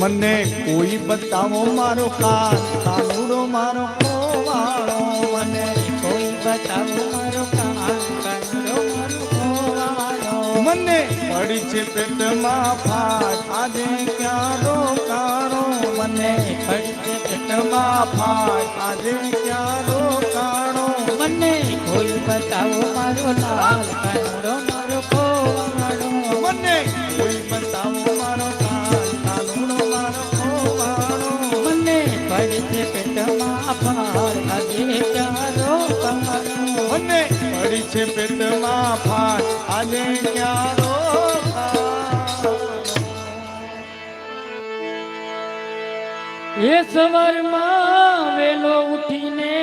મને કોઈ બતાવો મારો કાન કાનુડો મારો ખોવાળો મને કોઈ બતાવો મારો કાન મને પડી છે પેટમાં ફાટ આજે ક્યાં રોકાણો? મને પડી છે પેટમાં ફાટ આજે ક્યાં રોકાણો? મને કોઈ બતાવો મારો લાલ કાનુડો મારો મને કોઈ બતાવો સવારમાં વેલો ઉઠીને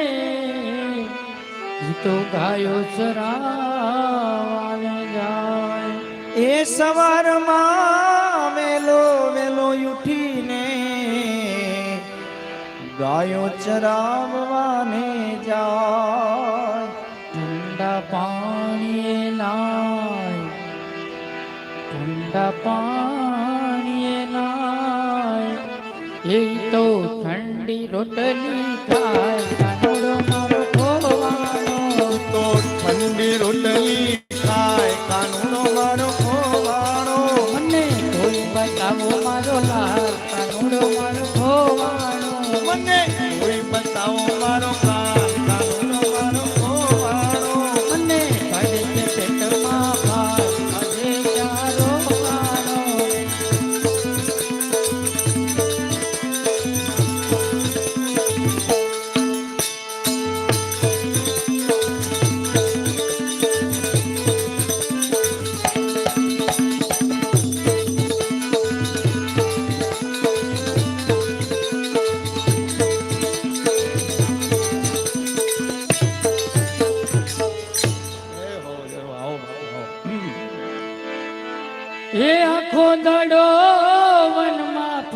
તો ગાયો ચરાવવાને જાય એ સવારમાં વેલો વેલો ઉઠીને ગાયો ચરાવવાને જાય. ઠંડા પાણીએ નાય. ઠંડા પાણીએ રોટલી ખાય કાનોડો મારો ખોવાનો લાલ કાનોડો મારો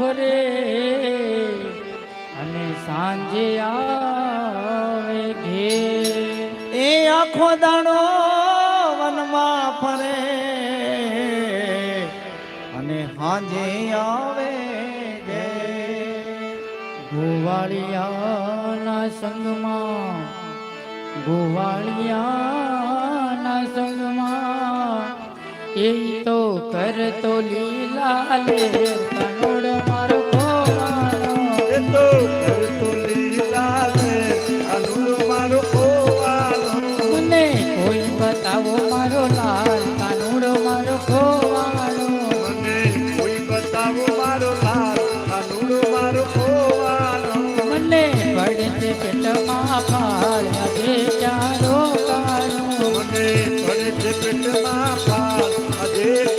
ફરે અને સાંજે આવે ઘે. એ આખો દાડો વનમાં ફરે અને સાંજે આવે ઘે. ગોવાળિયાના સંગમાં ગોવાળિયાના સંગમાં એ તો કરતો લીલા લે કનોડ પેટમાં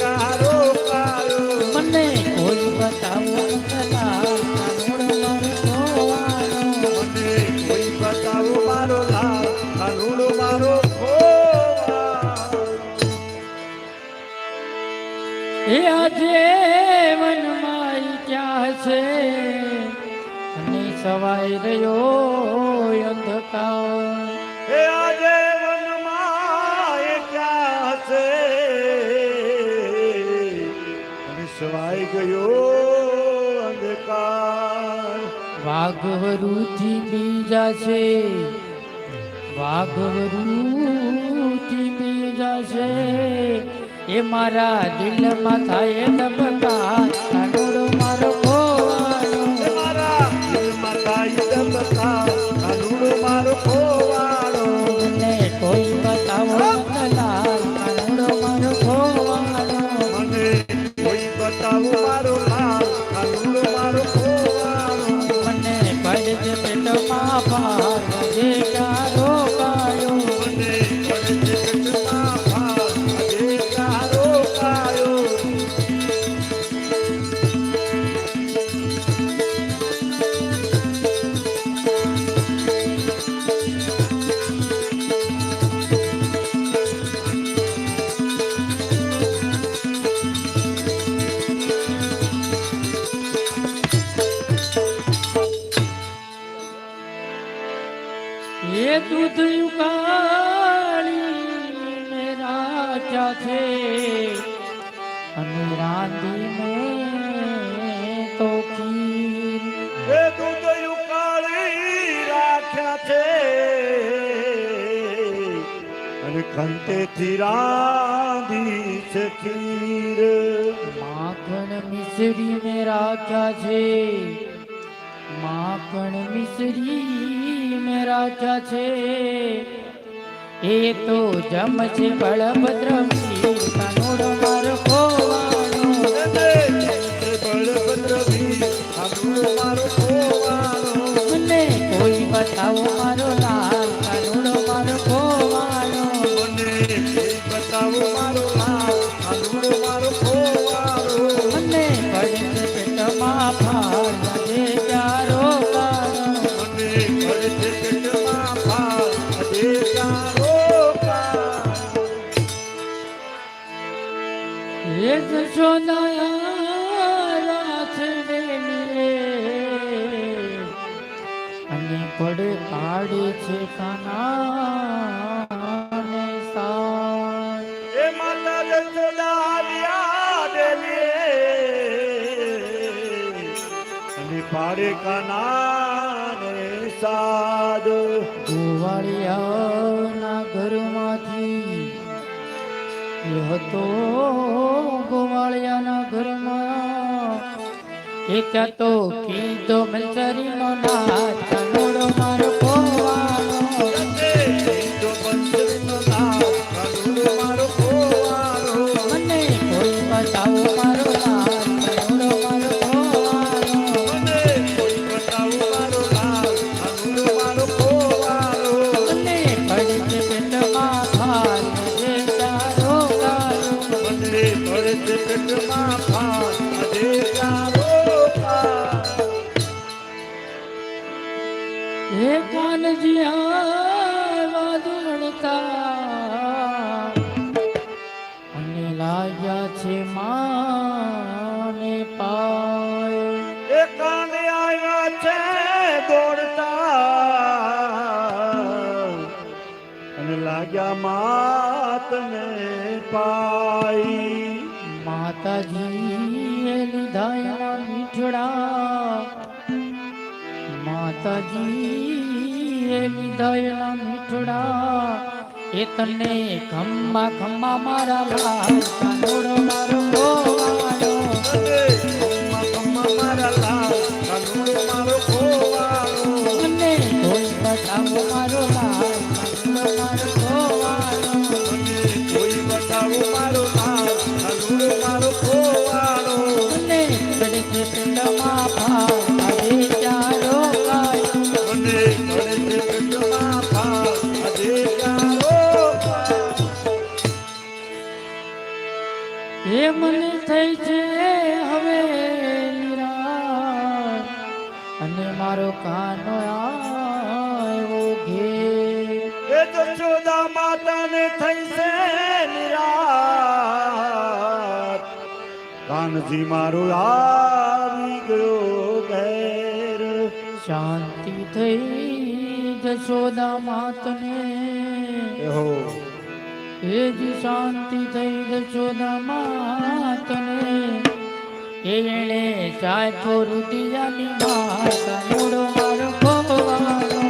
કારો કારો. મને કોઈ બતાવો કાનુડો મારો ખોવાનો મને કોઈ બતાવો મારો લાલ, કાનુડો મારો એ આજે વનમાં ક્યાં છે અને સવાઈ રહ્યો અંધકાર હે આજે સવાઈ ગયો અંધકાર. વાઘવરુથી બીજા છે. વાઘવરુથી બીજા છે. એ મારા દિલમાં થાય ધબકા. છે જશે અનુરાધી મેં તો ખીર. એ તું રાખ્યા છે. અને કંટેથી રાંધી છે માખણ મિશ્રી મેં રાખ્યા છે. માખણ મિશ્રી મેં રાખ્યા છે. એ તો જમ છે બળભદ્ર કાનુડો મારો ખોવાનો મને કોઈ બતાવો મારો મને મને અને પડે પાડે છે કાનાને સાર? એ માતા જશોદા આવ્યા ડેલીએ. અને પાડે કાનાને સાદ. ગોવાળિયાના ઘરમાંથી હતો ગોવાળિયાના ઘરમાં. એ ત્યાં તો કીધો તો પંચમનો નાથ, કાનુડો મારો પેટમાં ફાલ જે આવા દોડતા અને લાગ્યા છે માને પાય એ કાને આવ્યા છે દોડતા અને લાગ્યા માતને પાઈ માતાજી લીધા મીઠડા. માતાજી એ લીધા એના મીઠડા એ તને ખમ્મા ખમ્મા મારા લાલ કાનુડો મારો ગોવાળો ખમ્મા ખમ્મા મારા લાલ, કાનુડો મારો ખોવાનો. અને કોઈ બતાવો મારો લાલ કાનજી મારું આવી ગયો ઘેર. શાંતિ થઈ જશોદા માતને હો. એ જ શાંતિ થઈ જશોદા માતને એણે સાચો રુદિયાની માતા મોડો મારો ખોવાનો.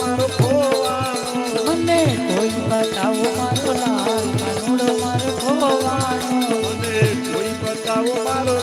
મારો ખોવાનો. મને કોઈ બતાવો મારો લાલ મારો ખોવાનો મને કોઈ બતાવો મારો